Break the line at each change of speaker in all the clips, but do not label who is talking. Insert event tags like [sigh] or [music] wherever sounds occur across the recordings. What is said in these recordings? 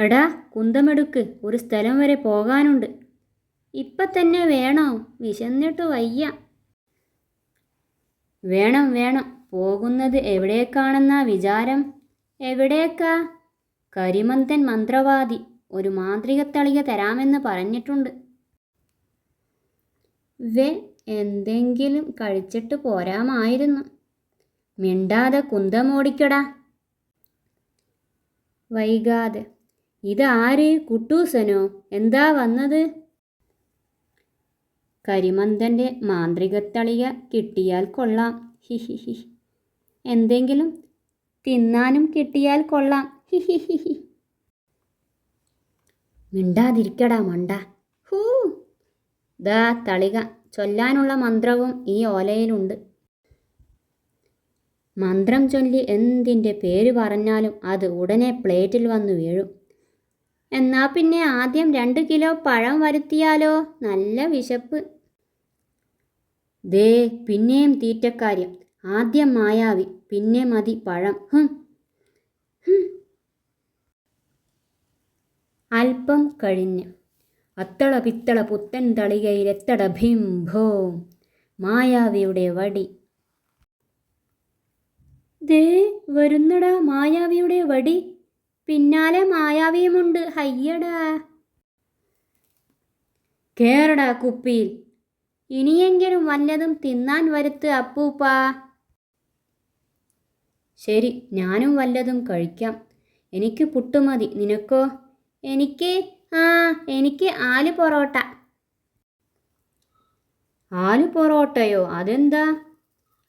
എടാ കുന്തമെടുക്ക്. ഒരു സ്ഥലം വരെ പോകാനുണ്ട്. ഇപ്പം തന്നെ വേണോ. വിശന്നിട്ട് വയ്യ. വേണം വേണം. പോകുന്നത് എവിടേക്കാണെന്നാ വിചാരം? എവിടേക്കാ? കരിമന്തൻ മന്ത്രവാദി ഒരു മാന്ത്രികത്തളിക തരാമെന്ന് പറഞ്ഞിട്ടുണ്ട്. വേ എന്തെങ്കിലും കഴിച്ചിട്ട് പോരാമായിരുന്നു. മിണ്ടാതെ കുന്തമോടിക്കടാ. വൈകാതെ. ഇതാര് കുട്ടൂസനോ? എന്താ വന്നത്? കരിമന്തന്റെ മാന്ത്രികത്തളിക കിട്ടിയാൽ കൊള്ളാം. ഹി ഹി എന്തെങ്കിലും തിന്നാനും കിട്ടിയാൽ കൊള്ളാം. ഹി ഹി മിണ്ടാതിരിക്കടാ മണ്ട. ഹൂ. ദാ തളിക ചൊല്ലാനുള്ള മന്ത്രവും ഈ ഓലയിലുണ്ട്. മന്ത്രം ചൊല്ലി എന്തിന്റെ പേര് പറഞ്ഞാലും അത് ഉടനെ പ്ലേറ്റിൽ വന്നു വീഴും. എന്നാ പിന്നെ ആദ്യം രണ്ട് കിലോ പഴം വരുത്തിയാലോ? നല്ല വിശപ്പ്. ദേ പിന്നെയും തീറ്റക്കാര്യം. ആദ്യം മായാവി പിന്നെ മതി പഴം. ഹും. അല്പം കഴിഞ്ഞ്. അത്തള പിത്തള പുത്തൻ തളികയിലെത്തട ഭീം ഭിംഭോ മായാവിയുടെ വടി. ദേ വരുന്നടാ മായാവിയുടെ വടി. പിന്നാലെ മായാവിയുമുണ്ട്. ഹയ്യടാ. കേറടാ കുപ്പിയിൽ. ഇനിയെങ്കിലും വല്ലതും തിന്നാൻ വരുത്ത് അപ്പൂപ്പാ. ശരി ഞാനും വല്ലതും കഴിക്കാം. എനിക്ക് പുട്ടുമതി നിനക്കോ? എനിക്ക് ആ എനിക്ക് ആൽ പൊറോട്ട. ആൽ പൊറോട്ടയോ? അതെന്താ?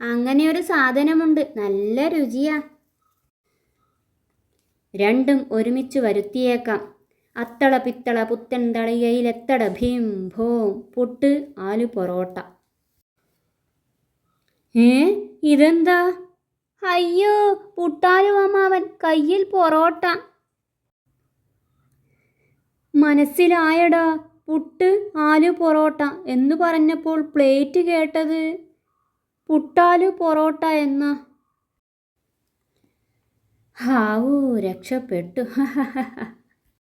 അങ്ങനെ ഒരു സാധനമുണ്ട്. നല്ല രുചിയാ. രണ്ടും ഒരുമിച്ച് വരുത്തിയേക്കാം. അത്തള പിത്തള പുത്തൻ തളികയിലെത്തട ഭീം ഭോം പുട്ട് ആലു പൊറോട്ട. ഏ ഇതെന്താ? അയ്യോ പുട്ടാലു അമ്മാവൻ കയ്യിൽ പൊറോട്ട. മനസ്സിലായടാ പുട്ട് ആലു പൊറോട്ട എന്ന് പറഞ്ഞപ്പോൾ പ്ലേറ്റ് കേട്ടത്. പുട്ടാലു പൊറോട്ട എന്ന ഹാവൂ രക്ഷപ്പെട്ടു. [laughs]